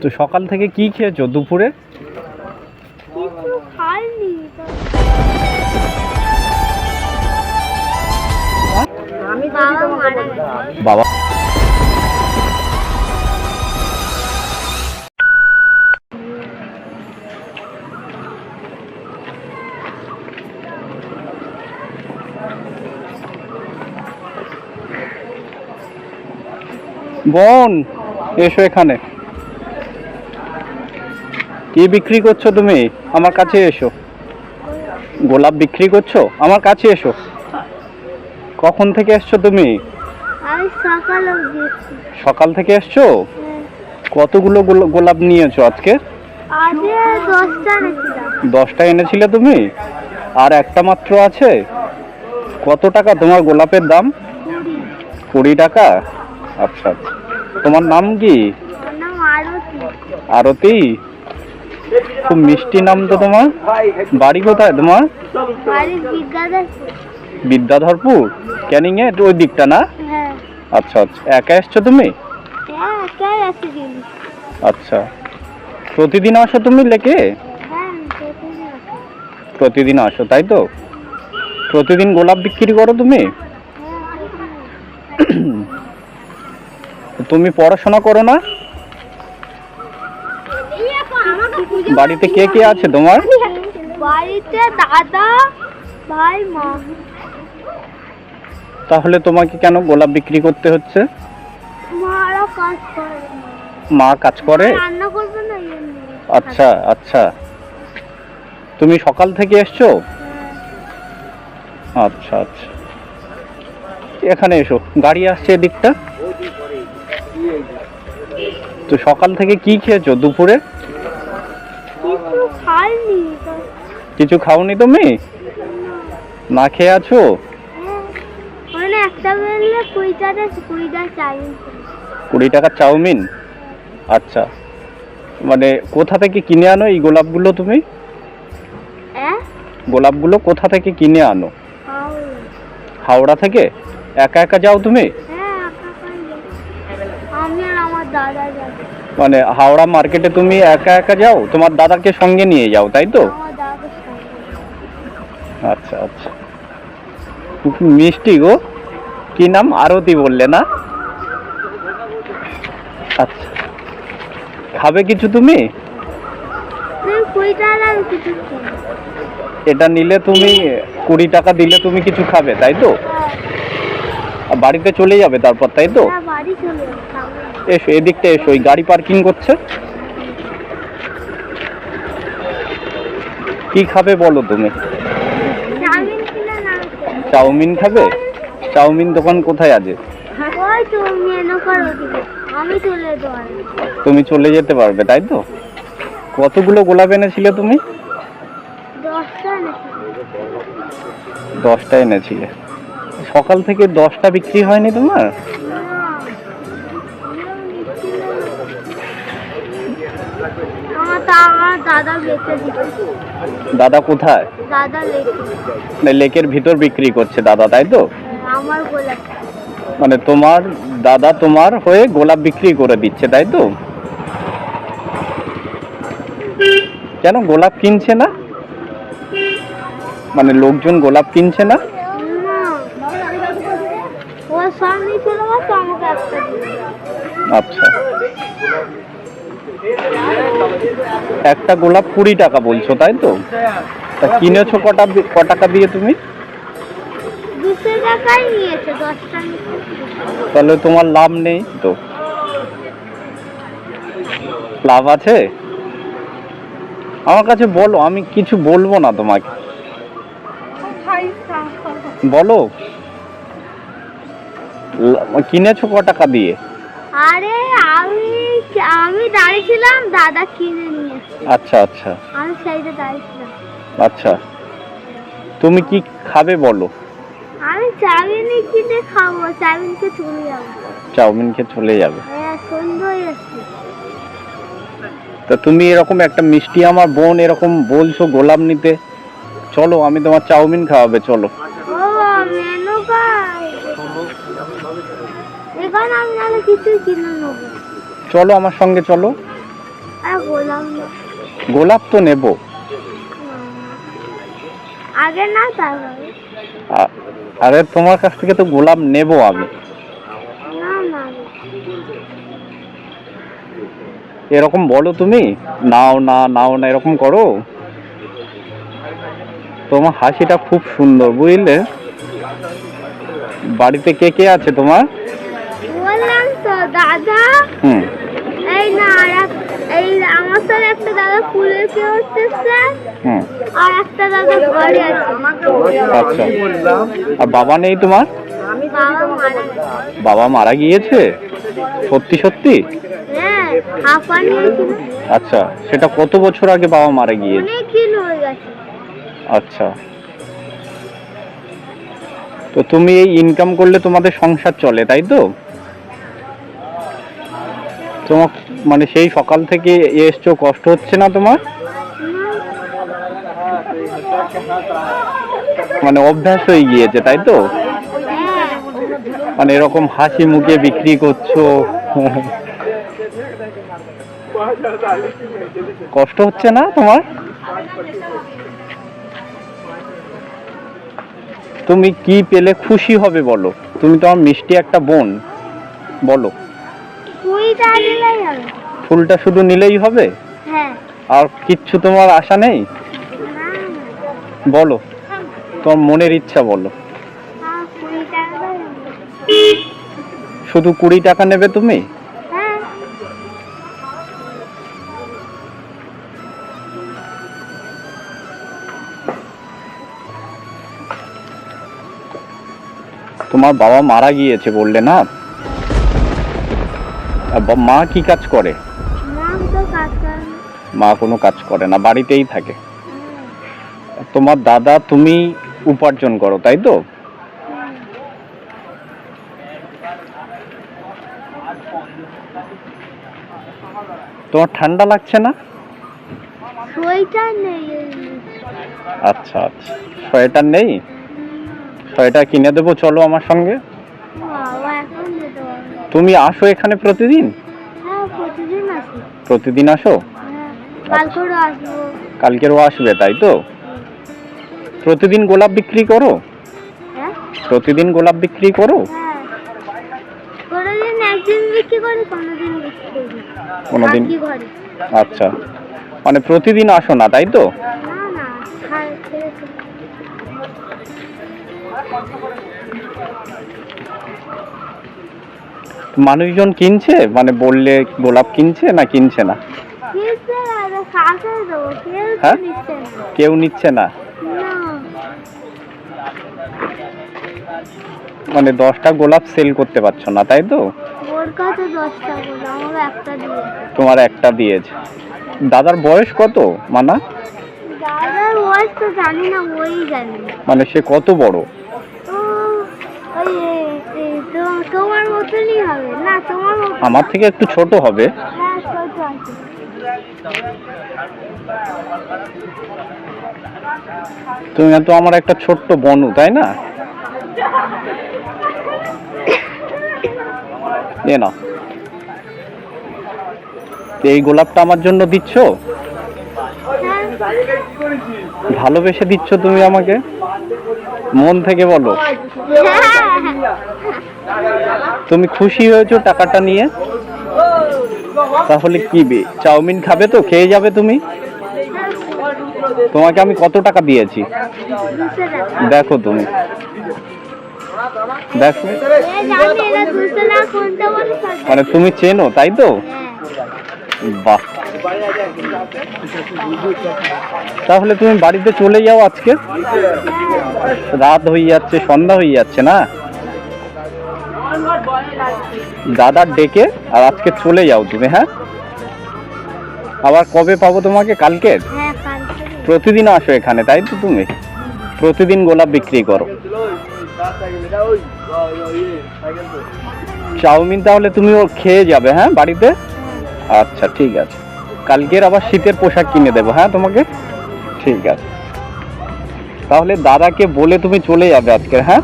তো সকাল থেকে কি খেয়েছো দুপুরে? কিছু খাইনি। বাবা মারা গেছে। বাবা। বোন এসো এখানে। কি বিক্রি করছ তুমি? আমার কাছে এসো। গোলাপ বিক্রি করছ? আমার কাছে এসো। কখন থেকে এসছো তুমি? সকাল থেকে এসছো? কতগুলো গোল- গোলাপ নিয়েছো আজকে? দশটা এনেছিলে তুমি? আর একটা মাত্র আছে? কত টাকা তোমার গোলাপের দাম? কুড়ি। টাকা? আচ্ছা। তোমার নাম কি? আরতি। আরতি? খুব মিষ্টি নাম তো তোমার? বাড়ি কোথায় তোমার? বিদ্যাধরপুর। ক্যানিং এ ওই দিকটা না? হ্যাঁ। আচ্ছা আচ্ছা। একা এসছো তুমি? হ্যাঁ আচ্ছা। প্রতিদিন আসো তুমি লেকে? হ্যাঁ প্রতিদিন আসো। তাই তো? প্রতিদিন গোলাপ বিক্রি করো তুমি? তুমি পড়াশোনা করো না? বাড়িতে কে কে আছে তোমার? বাড়িতে দাদা ভাই মা। তাহলে তোমাকে কেন গোলাপ বিক্রি করতে হচ্ছে? মারা কাজ করে মা কাজ করে? রান্না করবে না আচ্ছা আচ্ছা। তুমি সকাল থেকে এসছো? হ্যাঁ। আচ্ছা আচ্ছা। এখানে এসো গাড়ি আসছে এদিকটা। তো সকাল থেকে কি খেয়েছো দুপুরে? খাইনি কিছু খাওনি তুমি? না। খেয়ে আছো? হ্যাঁ। মানে একটা বেললে কুড়িটাতে কুড়িটা চাইনি কুড়ি টাকার চাউমিন? আচ্ছা। মানে কোথা থেকে কিনে আনো এই গোলাপগুলো তুমি? হ্যাঁ গোলাপগুলো কোথা থেকে কিনে আনো? হাওড়া থেকে? একা একা যাও তুমি? মানে হাওড়া মার্কেটে তুমি একা একা যাও? তোমার দাদাকে সঙ্গে নিয়ে যাও তাই তো? আচ্ছা আচ্ছা। মিষ্টি গো। কি নাম? আরতি বললে না? আচ্ছা। খাবে কিছু তুমি? এটা নিলে তুমি কুড়ি টাকা দিলে তুমি কিছু খাবে তাই তো? হ্যাঁ। আর বাড়িতে চলে যাবে তারপর তাই তো? বাড়ি চলে যাবে। এসো এদিকটা এসো ওই গাড়ি পার্কিং করছে। কি খাবে বলো তুমি? চাউমিন খাবে? চাউমিন দোকান কোথায় আছে? তুমি চলে যেতে পারবে তাই তো? কতগুলো গোলাপ এনেছিলে তুমি? দশটা এনেছিলে। সকাল থেকে দশটা বিক্রি হয়নি তোমার? তা আমার দাদা বেঁচে দিচ্ছে। দাদা কোথায়? দাদা লেখে না, লেকের ভিতর বিক্রি করছে দাদা তাই তো? আমার গোলাপ। মানে তোমার দাদা তোমার হয়ে গোলাপ বিক্রি করে দিচ্ছে তাই তো? কেন গোলাপ কিনছে না? মানে লোকজন গোলাপ কিনছে না? না। ও সামনে চলে আমাকে একটা আচ্ছা। একটা গোলাপ কুড়ি টাকা বলছো তাই তো? তা কিনেছো কটা ক টাকা দিয়ে তুমি? তাহলে তোমার লাভ নেই তো। লাভ আছে? আমার কাছে বলো আমি কিছু বলব না তোমাকে। বলো। কিনেছো ক টাকা দিয়ে? আরে আমি আমি দাঁড়িয়েছিলাম দাদা কিনে নিয়েছে। আচ্ছা আচ্ছা। আমি সাইডে দাঁড়িয়েছিলাম। আচ্ছা। তুমি কি খাবে বলো? আমি চাউমিন কিনে খাব চাউমিনকে চলে যাব। চাউমিন চলে যাবে। হ্যাঁ হয়ে তা তুমি এরকম একটা মিষ্টি আমার বোন এরকম বলছো গোলাপ নিতে। চলো আমি তোমার চাউমিন খাওয়াবে চলো। কিছুই কিনে নেব। চলো আমার সঙ্গে চলো। আর। গোলাপ তো নেব। আগে না তারপরে। আ- আরে তোমার কাছ থেকে তো গোলাপ নেব আমি। না না। এরকম বলো তুমি। নাও না নাও না এরকম করো। তোমার হাসিটা খুব সুন্দর বুঝলে? বাড়িতে কে কে আছে তোমার? দাদা হুম। এই না আর এই আমার সাথে একটা দাদা ফুলের কে হচ্ছে হুম। আর একটা দাদা ঘরে আছে। আচ্ছা। আর বাবা নেই তোমার? বাবা মারা গিয়েছে? সত্যি সত্যি? হ্যাঁ আচ্ছা সেটা কত বছর আগে বাবা মারা গিয়েছে? আচ্ছা। তো তুমি এই ইনকাম করলে তোমাদের সংসার চলে তাই তো? তোমার মানে সেই সকাল থেকে এসছো, কষ্ট হচ্ছে না তোমার? মানে অভ্যাস হয়ে গিয়েছে, তাই তো? মানে এরকম হাসি মুখে বিক্রি করছ। কষ্ট হচ্ছে না তোমার? তুমি কি পেলে খুশি হবে বলো? তুমি তো আমার মিষ্টি একটা বোন, বলো। ফুলটা শুধু নিলেই হবে? হ্যাঁ। আর কিচ্ছু তোমার আশা নেই? বলো। তোমার মনের ইচ্ছা বলো। দাও। শুধু কুড়ি টাকা নেবে তুমি? হ্যাঁ। তোমার বাবা মারা গিয়েছে বললে না? মা কি কাজ করে? মা কোনো কাজ করে না বাড়িতেই থাকে। তোমার দাদা তুমি উপার্জন করো তাই তো? তোমার ঠান্ডা লাগছে না? সোয়েটার নেই। আচ্ছা আচ্ছা। সোয়েটার নেই? সোয়েটার কিনে দেবো চলো আমার সঙ্গে। তুমি আসো এখানে প্রতিদিন? হ্যাঁ প্রতিদিন আসো। হ্যাঁ কালকেরও আসবে। তাই তো? প্রতিদিন গোলাপ বিক্রি করো? হ্যাঁ? প্রতিদিন গোলাপ বিক্রি করো? কোনোদিন আচ্ছা। মানে প্রতিদিন আসো না তাই তো? মানুষজন কিনছে? মানে বললে গোলাপ কিনছে না কিনছে না? হ্যাঁ? নিচ্ছে না। কেউ নিচ্ছে না? মানে দশটা গোলাপ সেল করতে পারছ না তাই তো? তোমার একটা দিয়েছে। দাদার বয়স কত মানা? দাদার বয়স তো জানি না ওই জানি। মানে সে কত বড় তো ওই এ- এ, তো- তোমার মতনই হবে। না তোমার আমার থেকে একটু ছোট হবে। হ্যাঁ ছোট আছে। তুমি তো আমার একটা ছোট্ট বনু তাই না? এ না তো এই গোলাপটা আমার জন্য দিচ্ছ? হ্যাঁ। ভালোবেসে দিচ্ছ তুমি আমাকে? মন থেকে বলো। হ্যাঁ। তুমি খুশি হয়েছো টাকাটা নিয়ে? তাহলে কি চাউমিন খাবে তো? খেয়ে যাবে তুমি? তোমাকে আমি কত টাকা দিয়েছি? দেখো তুমি। দেখো। মানে তুমি চেনো, তাই তো? বাহ। তাহলে তুমি বাড়িতে চলে যাও আজকে? রাত হয়ে যাচ্ছে, সন্ধ্যা হয়ে যাচ্ছে না? দাদার ডেকে আর আজকে চলে যাও তুমি হ্যাঁ? আবার কবে পাবো তোমাকে? হ্যাঁ কালকে। প্রতিদিন আসো এখানে তাই তো তুমি? প্রতিদিন গোলাপ বিক্রি করো। চাউমিন তাহলে তুমি ও খেয়ে যাবে হ্যাঁ বাড়িতে? আচ্ছা ঠিক আছে। কালকের আবার শীতের পোশাক কিনে দেবো হ্যাঁ তোমাকে? ঠিক আছে। তাহলে দাদাকে বলে তুমি চলে যাবে আজকে হ্যাঁ?